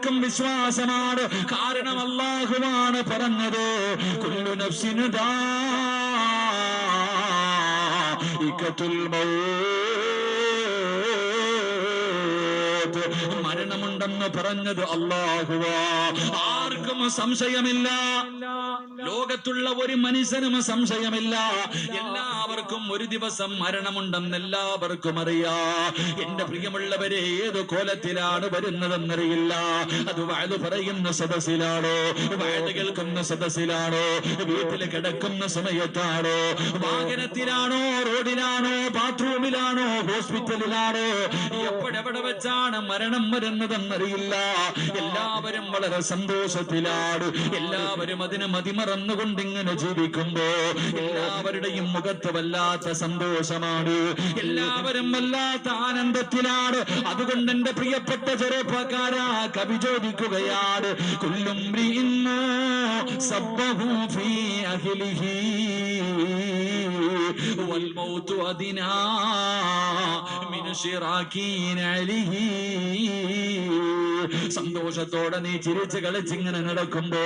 ആർക്കും വിശ്വാസമാണ്. കാരണം അള്ളാഹുവാണ് പറഞ്ഞത്. കുല്ലു മരണമുണ്ടെന്ന് പറഞ്ഞത് അള്ളാഹുവാ ആർക്കും സംശയമില്ല. ലോകത്തുള്ള ഒരു മനുഷ്യനും സംശയമില്ല. എല്ലാവർക്കും ഒരു ദിവസം മരണമുണ്ടെന്ന് എല്ലാവർക്കും അറിയാ. എന്റെ പ്രിയമുള്ളവരെ ഏത് കോലത്തിലാണ് വരുന്നതെന്നറിയില്ല. അത് വയത് പറയുന്ന സദസ്സിലാണോ? വയത് കേൾക്കുന്ന സദസ്സിലാണോ? വീട്ടിൽ കിടക്കുന്ന സമയത്താണോ? വാഹനത്തിലാണോ? റോഡിലാണോ? ബാത്റൂമിലാണോ? ഹോസ്പിറ്റലിലാണോ? എപ്പോഴെവിടെ വെച്ചാണ് മരണം വരുന്നതെന്നറിയില്ല എല്ലാവരും വളരെ സന്തോഷത്തിലാണ്. എല്ലാവരും അതിന് മതിമറന്നുകൊണ്ട് ഇങ്ങനെ ജീവിക്കുമ്പോ എല്ലാവരുടെയും മുഖത്ത് വല്ലാത്ത സന്തോഷമാണ്. എല്ലാവരും വല്ലാത്ത ആനന്ദത്തിലാണ്. അതുകൊണ്ട് എന്റെ പ്രിയപ്പെട്ട ചെറുപ്പക്കാരാ കവി ചോദിക്കുകയാണ് കൊല്ലും സബ്ബഹു ഫീ والموت أدنى من شراكين عليه. സന്തോഷത്തോടെ നീ ചിരിച്ച് കളിച്ചിങ്ങനെ നടക്കുമ്പോ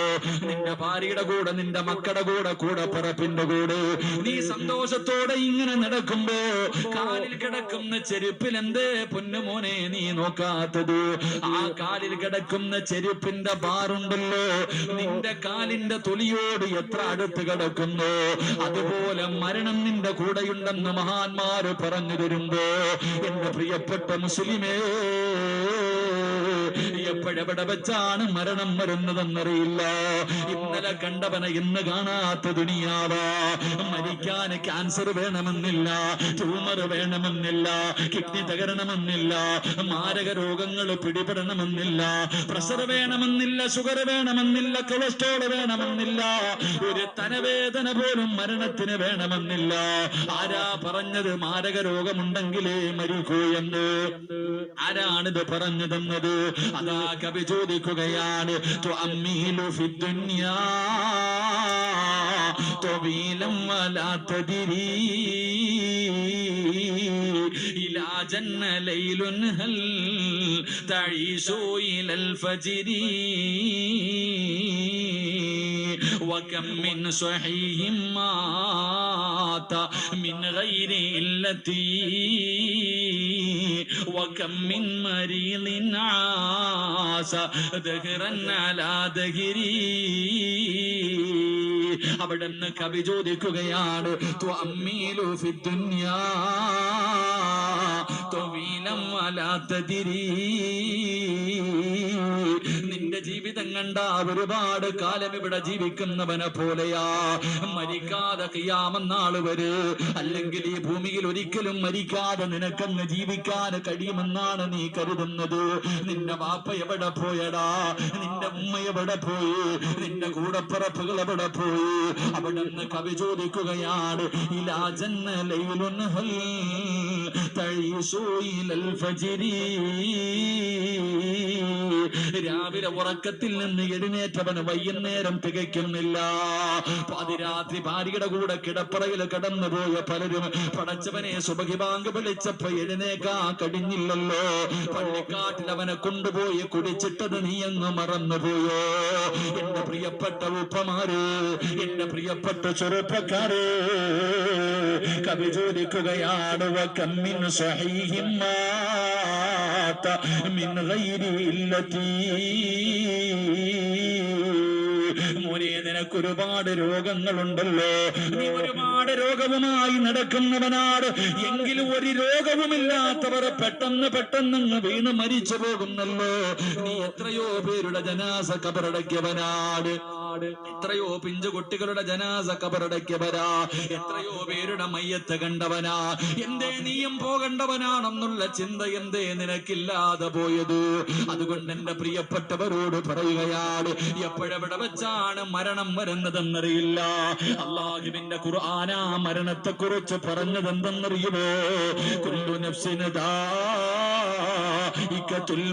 നിന്റെ ഭാര്യയുടെ കൂടെ നിന്റെ മക്കളുടെ കൂടെ കൂടെ പറപ്പിന്റെ കൂടെ നീ സന്തോഷത്തോടെ ഇങ്ങനെ നടക്കുമ്പോ കാലിൽ കിടക്കുന്ന ചെരുപ്പിൽ എന്തേ പൊന്നുമോനെ നീ നോക്കാത്തത്? ആ കാലിൽ കിടക്കുന്ന ചെരുപ്പിന്റെ ബാറുണ്ടല്ലോ നിന്റെ കാലിന്റെ തൊലിയോട് എത്ര അടുത്ത് കിടക്കുന്നു? അതുപോലെ മരണം നിന്റെ കൂടെയുണ്ടെന്ന് മഹാന്മാര് പറഞ്ഞു തരുമ്പോ എന്റെ പ്രിയപ്പെട്ട മുസ്ലിമേ എപ്പോഴെവിടെ വെച്ചാണ് മരണം വരുന്നതെന്നറിയില്ല. ഇന്നലെ കണ്ടവനെ ഇന്ന് കാണാത്ത ദുനിയാവ. മരിക്കാൻ ക്യാൻസർ വേണമെന്നില്ല ട്യൂമർ വേണമെന്നില്ല കിഡ്നി തകരണമെന്നില്ല മാരക രോഗങ്ങൾ പിടിപെടണമെന്നില്ല പ്രഷർ വേണമെന്നില്ല ഷുഗർ വേണമെന്നില്ല കൊളസ്ട്രോൾ വേണമെന്നില്ല ഒരു തനവേദന പോലും മരണത്തിന് വേണമെന്നില്ല. ആരാ പറഞ്ഞത്? മാരക രോഗമുണ്ടെങ്കിലേ മരിക്കൂ എന്ന്. ആരാണിത് പറഞ്ഞു തന്നത് അതാ കവി ചോദിക്കുകയാണ് തുഅമ്മീലു ഫിദ്ദുനിയാ طويلا ولا تدري إلى جن ليل هل تعيش إلى الفجر وكم من صحيح مات من غير علتي وكم من مريض عاش دهرا على دهري അവിടെ നിന്ന് കവി ചോദിക്കുകയാണ് തുഅമ്മീലു ഫിദ്ദുനിയാ ജീവിതം കണ്ട ഒരുപാട് കാലം ഇവിടെ ജീവിക്കുന്നവനെ പോലെയാ. മരിക്കാതെ കിയാമെന്നാൾ വരെ അല്ലെങ്കിൽ ഈ ഭൂമിയിൽ ഒരിക്കലും മരിക്കാതെ നിനക്കങ്ങ് ജീവിക്കാൻ കഴിയുമെന്നാണ് നീ കരുതുന്നത്. നിന്റെ വാപ്പ എവിടെ പോയടാ? നിന്റെ ഉമ്മ എവിടെ പോയി? നിന്റെ കൂടപ്പിറപ്പുകൾ എവിടെ പോയി? അവിടെ നിന്ന് കവി ചോദിക്കുകയാണ് ഇലാ ജന്ന ലൈലുൻ ഹൽ രാവിലെ ഉറക്കത്തിൽ നിന്ന് എഴുന്നേറ്റവന് വൈകുന്നേരം തികയ്ക്കുന്നില്ല. പാതിരാത്രി ഭാര്യയുടെ കൂടെ കിടപ്പറയിൽ കടന്നുപോയ പലരും പടച്ചവനെ സുബഹി ബാങ്ക് വിളിച്ചപ്പോ എഴുന്നേക്കാ കഴിഞ്ഞില്ലല്ലോ. പള്ളിക്കാട്ടിൽ അവനെ കൊണ്ടുപോയി കുടിച്ചിട്ടത് നീ അങ്ങ് മറന്നുപോയോ? എന്റെ പ്രിയപ്പെട്ട ഉപ്പമാര് എന്റെ പ്രിയപ്പെട്ട ചെറുപ്പക്കാര് കവി ചോദിക്കുകയാണ് വക്കമ്മിൻ സ്വഹീഹിൻ മാത മിൻ ഗൈരി ഇല്ലത്തി. മോനെ നിനക്ക് ഒരുപാട് രോഗങ്ങളുണ്ടല്ലോ. നീ ഒരുപാട് രോഗവുമായി നടക്കുന്നവനാണ്. എങ്കിലും ഒരു രോഗവുമില്ലാത്തവരെ പെട്ടെന്ന് പെട്ടെന്ന് വീണ് മരിച്ചു പോകുന്നല്ലോ. നീ എത്രയോ പേരുടെ ജനാസ കബറടക്കിയവനാണ്. എത്രയോ പിഞ്ചു കുട്ടികളുടെ ജനാസ കബറടക്കിയവരാ എത്രയോ പേരുടെ മയ്യത്ത് കണ്ടവനാ. എന്തേ നീയും പോകണ്ടവനാണെന്നുള്ള ചിന്ത എന്തേ നിനക്കില്ലാതെ പോയത്? അതുകൊണ്ട് എന്റെ പ്രിയപ്പെട്ടവരോട് പറയുകയാണ് എപ്പോഴെവിടെ വെച്ചാണ് മരണം വരുന്നതെന്നറിയില്ല. അള്ളാഹുവിന്റെ ഖുർആന മരണത്തെ കുറിച്ച് പറഞ്ഞത് എന്തെന്നറിയുമോ കുല്ലു നഫ്സിന് ദാഇഖത്തുൽ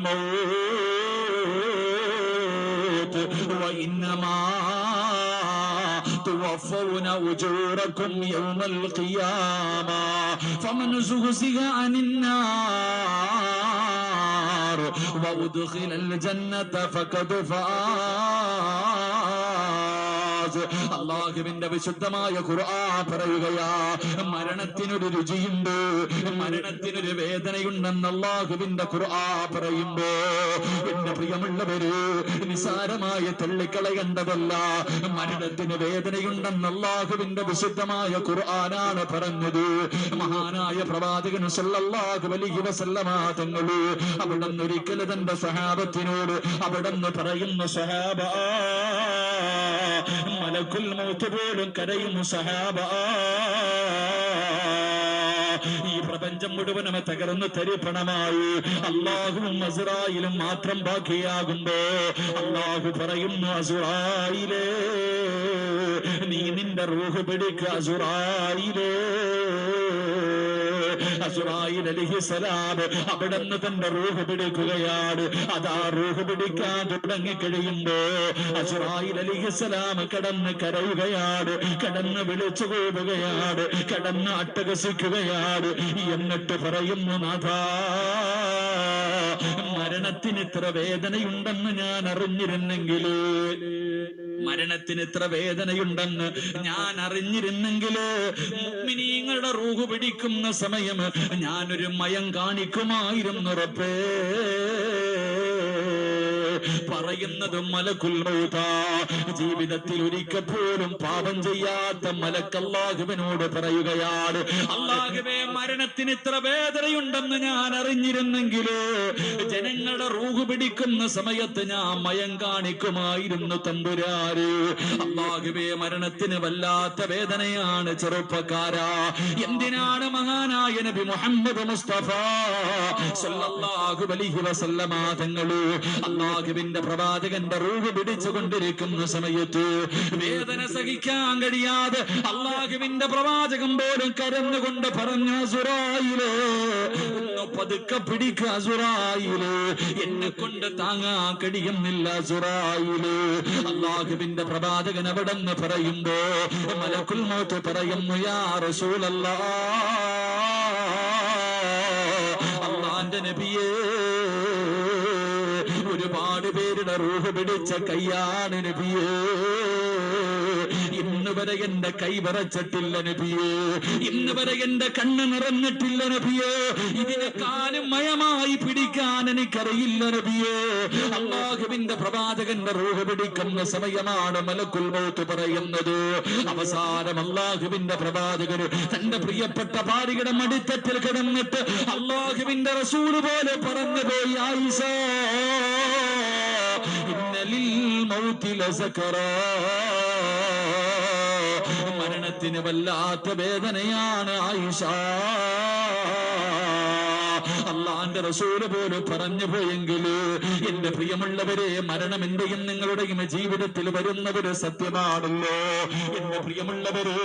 الموت وإنما توفون أجوركم يوم القيامة فمن زغزغ عن النار وأدخل الجنة فقد فاز അള്ളാഹുവിന്റെ വിശുദ്ധമായ ഖുർആൻ പറയുകയാ മരണത്തിനൊരു രുചിയുണ്ട് മരണത്തിനൊരു വേദനയുണ്ടെന്ന് അള്ളാഹുവിന്റെ ഖുർആൻ പറയുമ്പോ എന്റെ പ്രിയമുള്ളവര് നിസാരമായ തള്ളിക്കളയേണ്ടതല്ല മരണത്തിന് വേദനയുണ്ടെന്ന് അള്ളാഹുവിന്റെ വിശുദ്ധമായ ഖുർആനാണ് പറഞ്ഞത്. മഹാനായ പ്രവാചകൻ സല്ലല്ലാഹു അലൈഹി വസല്ലമ തങ്ങൾ അവിടുന്ന് ഒരിക്കലും തന്റെ സഹാബത്തിനോട് അവിടുന്ന് പറയുന്ന സഹാബ മലക്കുൽ മൗത്ത് പോലും കരയുന്നു സഹാബ. ഈ പ്രപഞ്ചം മുഴുവനും തകർന്ന് തരിപ്പണമായി. അള്ളാഹുവും അസുറായിലും മാത്രം ബാക്കിയാകുമ്പോ അള്ളാഹു പറയുന്നു അസുറായിലേ നീ നിന്റെ റൂഹ് പിടിക്കുക അസുറായിലേ. അവിടുന്ന് തന്റെ റൂഹ് പിടിക്കുകയാണ്. അതാ റൂഹ് പിടിക്കാൻ തുടങ്ങി കഴിയുമ്പോ അസുറായിൽ അലിഹിസലാം കടന്ന് കരയുകയാണ്. കടന്ന് വിളിച്ചു കൂടുകയാണ് കടന്ന് അട്ടഹസിക്കുകയാണ്. എന്നിട്ട് പറയുന്നു നാഥാ മരണത്തിന് ഇത്ര വേദനയുണ്ടെന്ന് ഞാൻ അറിഞ്ഞിരുന്നെങ്കിൽ മരണത്തിന് ഇത്ര വേദനയുണ്ടെന്ന് ഞാൻ അറിഞ്ഞിരുന്നെങ്കിൽ മുഅ്മിനീങ്ങളുടെ റൂഹ് പിടിക്കുന്ന സമയം ഞാനൊരു മയം കാണിക്കുമായിരുന്നു റബ്ബേ. പറയുന്നത് മലകുൽ മൗത ജീവിതത്തിൽ ഒരിക്കൽ പോലും പാപം ചെയ്യാത്ത മലക്കല്ലാഹുവിനോട് പറയുകയാണ്. അല്ലാഹുവേ മരണത്തിന് ഇത്ര വേദനയുണ്ടെന്ന് ഞാൻ അറിഞ്ഞിരുന്നെങ്കിൽ ജനങ്ങളുടെ റൂഹ് പിടിക്കുന്ന സമയത്ത് ഞാൻ മയം കാണിക്കുമായിരുന്നു തമ്പുരാര് അള്ളാഹുവേ മരണത്തിന് വല്ലാത്ത വേദനയാണ് ചെറുപ്പക്കാരാ. എന്തിനാണ് മഹാനായ നബി മുഹമ്മദ് മുസ്തഫ? സല്ലല്ലാഹു അലൈഹി വസല്ലമ തങ്ങൾ അള്ളാഹുവിന്റെ പ്രവാചകന്റെ റൂഹ് പിടിച്ചുകൊണ്ടിരിക്കുന്ന സമയത്ത് വേദന സഹിക്കാൻ കഴിയാതെ അള്ളാഹുവിന്റെ പ്രവാചകൻ പോലും കരന്നുകൊണ്ട് പറഞ്ഞ സുറായിലേ പതുക്കെ പിടിക്ക സുറായിൽ എന്നെ കൊണ്ട് താങ്ങാൻ കഴിയുന്നില്ല സുറായിൽ. അള്ളാഹുവിന്റെ പ്രവാചകൻ അവിടെ നിന്ന് പറയുമ്പോ മലക്കുൽ പറയുന്നു യാ റസൂലല്ലാ. പേരുടെ റൂഹ് പിടിച്ച കയ്യാണ് നബിയേ. ഇന്ന് വരെ എന്റെ കൈ വരച്ചിട്ടില്ല നബിയേ. ഇന്ന് വരെ എന്റെ കണ്ണ് നിറഞ്ഞിട്ടില്ല നബിയേ. കാലും മയമായി പിടിക്കാൻ എനിക്കറിയില്ല നബിയേ. അള്ളാഹുവിന്റെ പ്രവാചകന്റെ റൂഹ് പിടിക്കുന്ന സമയമാണ് മലക്കുൽ മൗത്ത് പറയുന്നത്. അവസാനം അള്ളാഹുവിന്റെ പ്രവാചകന് തന്റെ പ്രിയപ്പെട്ട ഭാര്യയുടെ മടിത്തട്ടിൽ കിടന്നിട്ട് അള്ളാഹുവിന്റെ റസൂൽ പോലെ പറഞ്ഞു പോയി ആയിഷ. മരണത്തിന് വല്ലാത്ത വേദനയാണ് ആയിഷ. അള്ളാന്റെ റസൂൽ പോലെ പറഞ്ഞു പോയെങ്കിൽ എന്റെ പ്രിയമുള്ളവരെ മരണം എന്റെയും നിങ്ങളുടെയും ജീവിതത്തിൽ വരുന്നവര് സത്യമാണല്ലോ. എന്റെ പ്രിയമുള്ളവര്